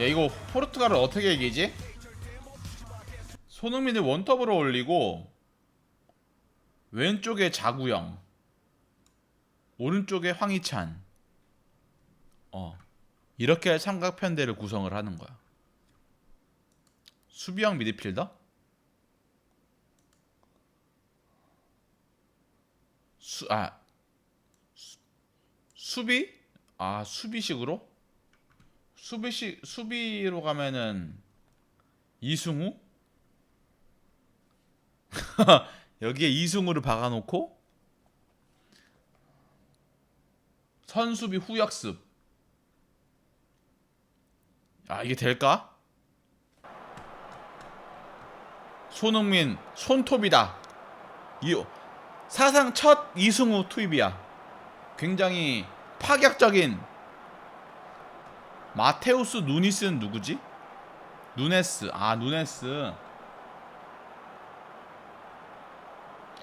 야 이거 포르투갈을 어떻게 이기지? 손흥민을 원톱으로 올리고 왼쪽에 자구영 오른쪽에 황희찬 어 이렇게 삼각편대를 구성을 하는 거야 수비형 미드필더? 수, 아, 수, 수비? 아, 수비식으로? 수비식, 수비로 가면은, 이승우? 여기에 이승우를 박아놓고, 선수비 후역습. 아, 이게 될까? 손흥민, 손톱이다. 이, 사상 첫 이승우 투입이야. 굉장히 파격적인 마테우스 누니스는 누구지? 누네스. 아, 누네스.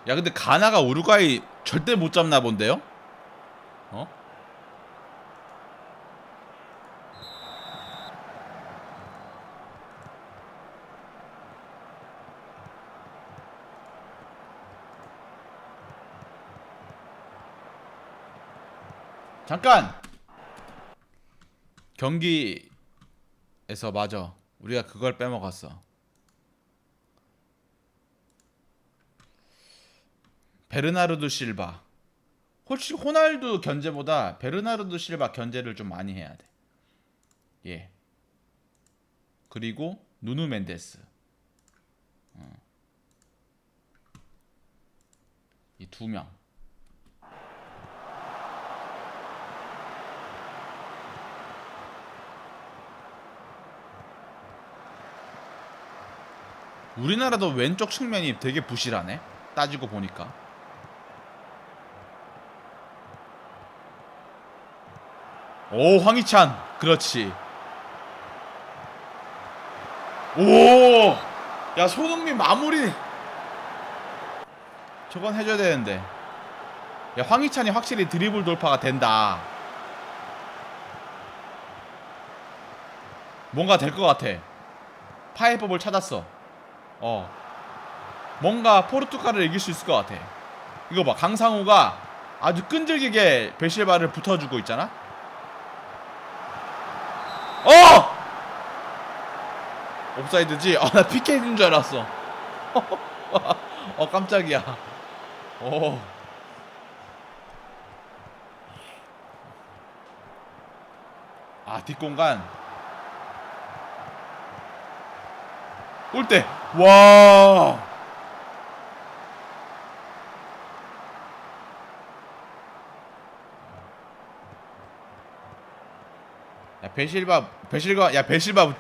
야, 근데 가나가 우루과이 절대 못 잡나 본데요? 어? 잠깐! 경기에서 맞아. 우리가 그걸 빼먹었어. 베르나르도 실바. 혹시 호날두 견제보다 베르나르도 실바 견제를 좀 많이 해야 돼. 예. 그리고 누누 멘데스. 어. 이두 명. 우리나라도 왼쪽 측면이 되게 부실하네. 따지고 보니까. 오, 황희찬. 그렇지. 오! 야, 손흥민 마무리. 저건 해줘야 되는데. 야, 황희찬이 확실히 드리블 돌파가 된다. 뭔가 될 것 같아. 파이법을 찾았어. 어. 뭔가 포르투갈을 이길 수 있을 것 같아. 이거 봐. 강상우가 아주 끈질기게 베실바를 붙어주고 있잖아. 어! 옵사이드지? 아, 나 PK인 줄 알았어. 어, 깜짝이야. 오. 아, 뒷공간. 골대. 와. 야 베실바 베실바 야 베실바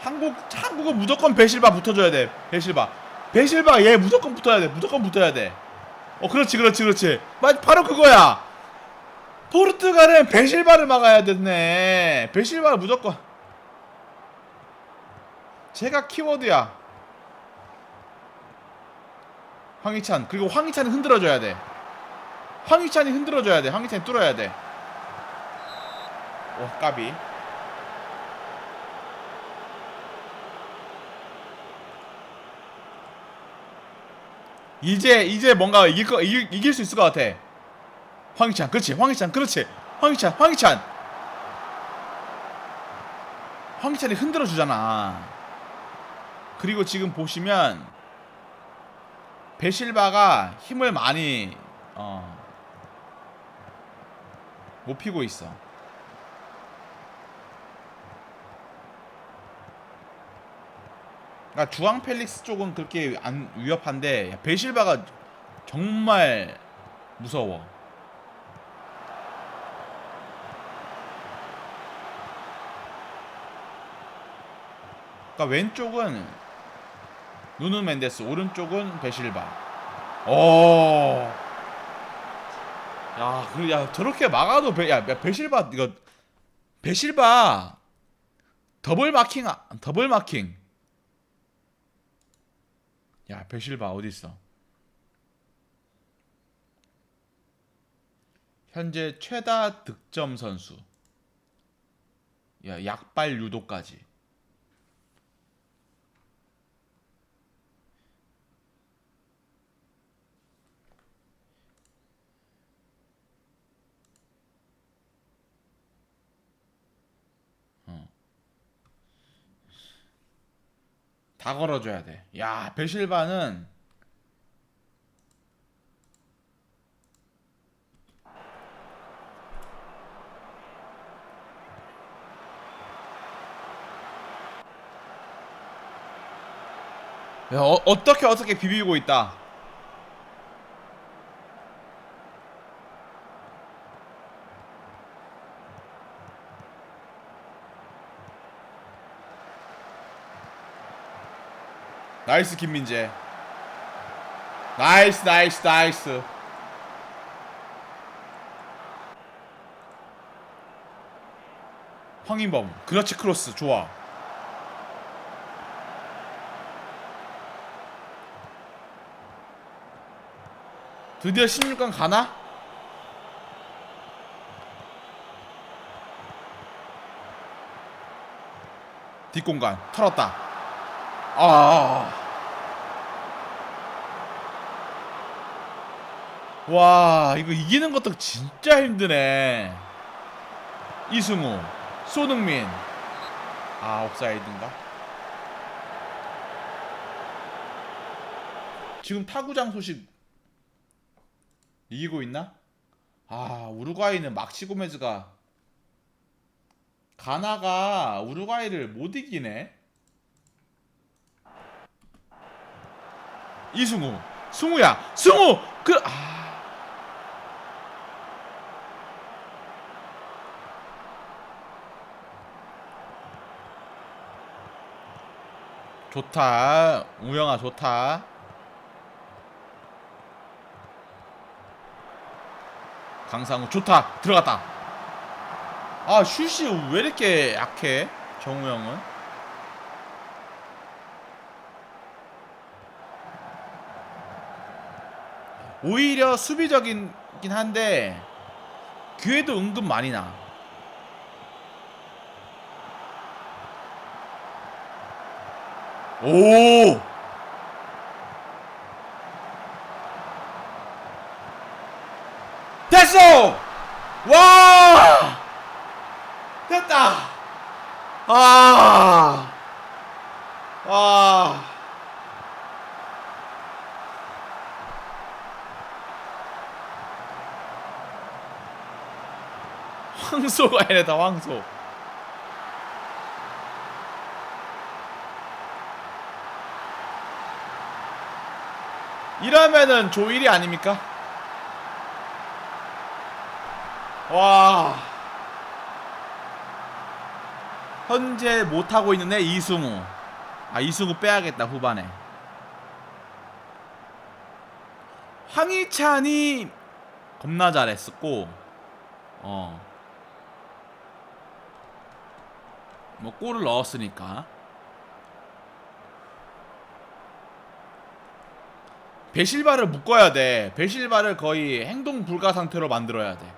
한국 한국은 무조건 베실바 붙어줘야 돼 베실바. 베실바 얘 무조건 붙어야 돼 무조건 붙어야 돼어 그렇지 그렇지 그렇지. 맞 바로 그거야. 포르투갈은 베실바를 막아야 됐네. 베실바 무조건. 제가 키워드야 황희찬 그리고 황희찬이 흔들어줘야 돼 황희찬이 흔들어줘야 돼 황희찬이 뚫어야 돼 오, 까비. 이제 이제 뭔가 이길 거 이길, 이길 수 있을 것 같아. 황희찬, 그렇지. 황희찬, 그렇지. 황희찬, 황희찬. 황희찬이 흔들어 주잖아. 그리고 지금 보시면 베실바가 힘을 많이 어, 못 피고 있어. 그러니까 주앙 펠릭스 쪽은 그렇게 안 위협한데 베실바가 정말 무서워. 그러니까 왼쪽은 누누 멘데스, 오른쪽은 베실바. 오. 야, 그, 야, 저렇게 막아도 베, 야, 야, 베실바 이거 베실바 더블 마킹, 아- 더블 마킹. 야 베실바 어디 있어? 현재 최다 득점 선수. 야 약발 유도까지. 다 걸어줘야 돼. 야 베실바는 야, 어, 어떻게 어떻게 비비고 있다. 나이스 김민재. 나이스 나이스 나이스. 황인범. 그렇지 크로스 좋아. 드디어 16강 가나? 뒷공간 털었다. 아. 와, 이거 이기는 것도 진짜 힘드네. 이승우, 손흥민. 아, 옵사이드인가? 지금 타구장 소식 이기고 있나? 아 우루과이는 막시 고메즈가 가나가 우루과이를 못 이기네. 이승우, 승우야, 승우 그 아. 좋다, 우영아 좋다. 강상우 좋다 들어갔다 아 슛이 왜 이렇게 약해 정우 형은 오히려 수비적이긴 한데 기회도 은근 많이 나 오! 됐어! 와! 됐다! 아! 아! 황소가 아니라 황소. 이러면은 조1이 아닙니까? 와. 현재 못하고 있는 애 이승우. 아, 이승우 빼야겠다, 후반에. 황희찬이 겁나 잘했었고, 어. 뭐, 골을 넣었으니까. 베실바를 묶어야 돼. 베실바를 거의 행동 불가 상태로 만들어야 돼.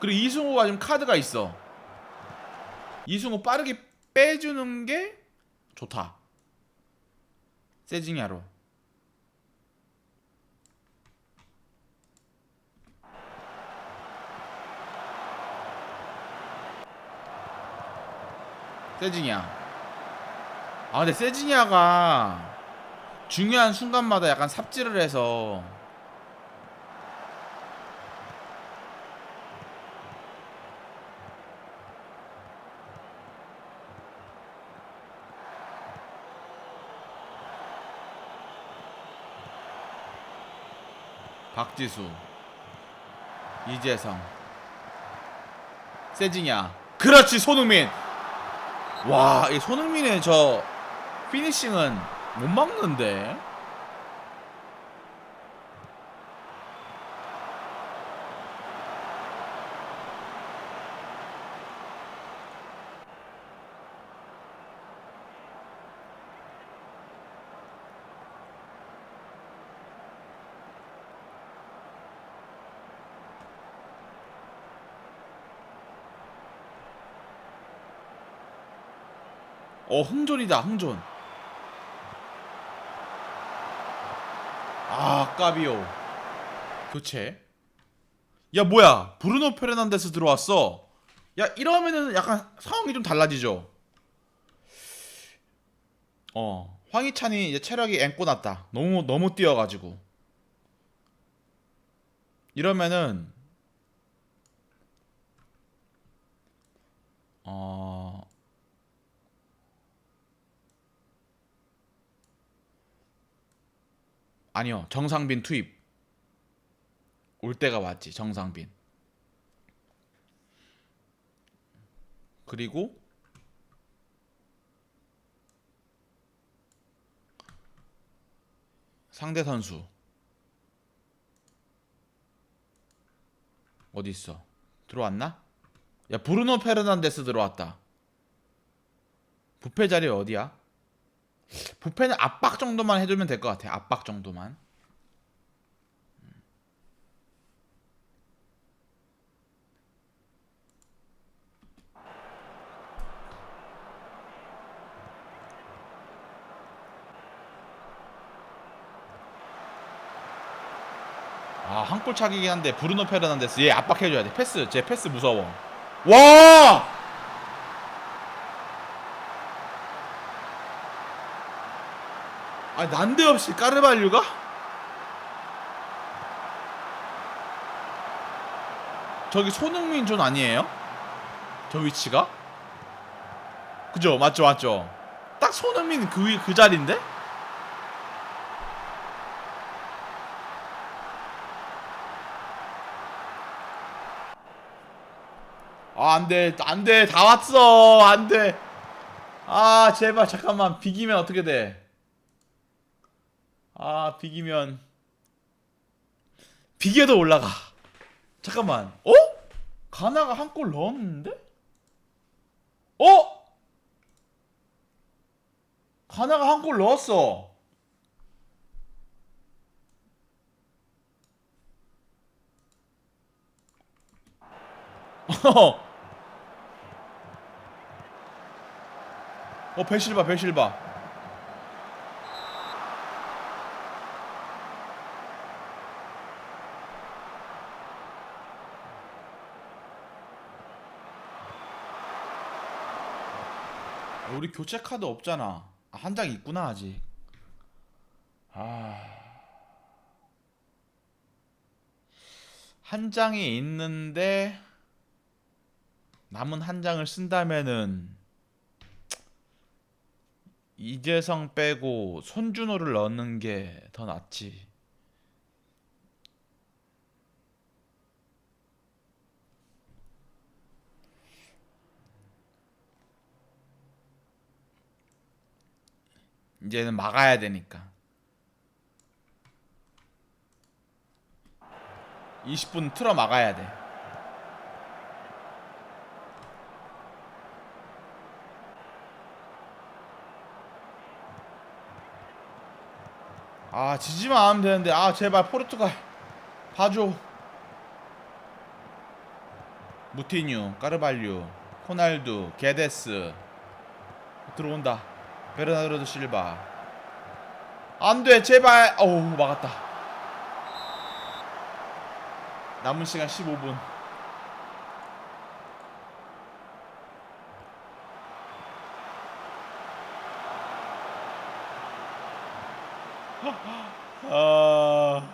그리고 이승우가 지금 카드가 있어. 이승우 빠르게 빼주는 게 좋다. 세징야로. 세징야. 아 근데 세징야가 중요한 순간마다 약간 삽질을 해서 박지수 이재성. 세징야. 그렇지 손흥민 와, 이 손흥민의 저 피니싱은 못 막는데. 어 흥존이다 흥존. 아 까비오. 교체. 야 뭐야? 브루노 페르난데스 들어왔어. 야 이러면은 약간 상황이 좀 달라지죠. 어 황희찬이 이제 체력이 앵꼬 났다. 너무 너무 뛰어가지고. 이러면은 어 아니요 정상빈 투입. 올 때가 왔지 정상빈. 그리고 상대 선수. 어디 있어? 들어왔나? 야 브루노 페르난데스 들어왔다. 부패 자리 어디야? 부패는 압박 정도만 해주면 될 것 같아 압박 정도만 아, 한 골 차기긴 한데 브루노 페르난데스 얘 압박해줘야 돼. 패스, 제 패스 무서워. 와! 아, 난데없이 까르발류가? 저기 손흥민 존 아니에요? 저 위치가? 그죠? 맞죠, 맞죠. 딱 손흥민 그, 위- 그 자리인데? 아, 안 돼. 안 돼. 다 왔어. 안 돼. 아, 제발 잠깐만. 비기면 어떻게 돼? 아, 비기면 비겨도 올라가. 잠깐만. 어? 가나가 한 골 넣었는데? 어? 가나가 한 골 넣었어. 어. 어 베실바 베실바 우리 교체 카드 없잖아. 한 장 있구나 아직. 아 한 장이 있는데 남은 한 장을 쓴다면은 이재성 빼고 손준호를 넣는 게 더 낫지. 이제는 막아야 되니까. 20분 틀어 막아야 돼. 아 지지만 하면 되는데. 아 제발 포르투갈. 봐줘. 무티뉴 까르발류 호날두 게데스. 들어온다 베르나르도 실바. 안돼 제발. 어우 막았다. 남은 시간 15분. 아...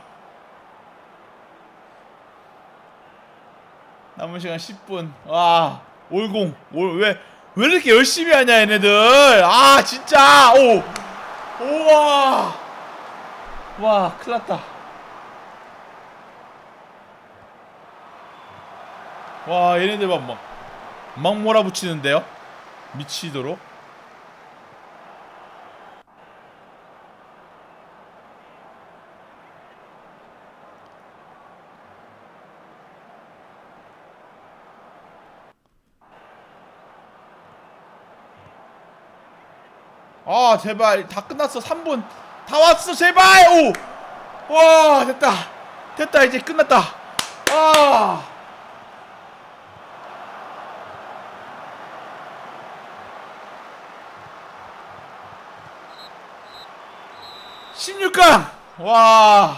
남은 시간 10분. 와, 올공. 올, 왜, 왜 이렇게 열심히 하냐, 얘네들. 아, 진짜. 오. 우와. 와, 큰일 났다. 와, 얘네들 막, 막, 막 몰아붙이는데요? 미치도록. 아 제발. 다 끝났어 3분. 다 왔어 제발! 오! 와 됐다. 됐다 이제 끝났다. 아! 16강! 와.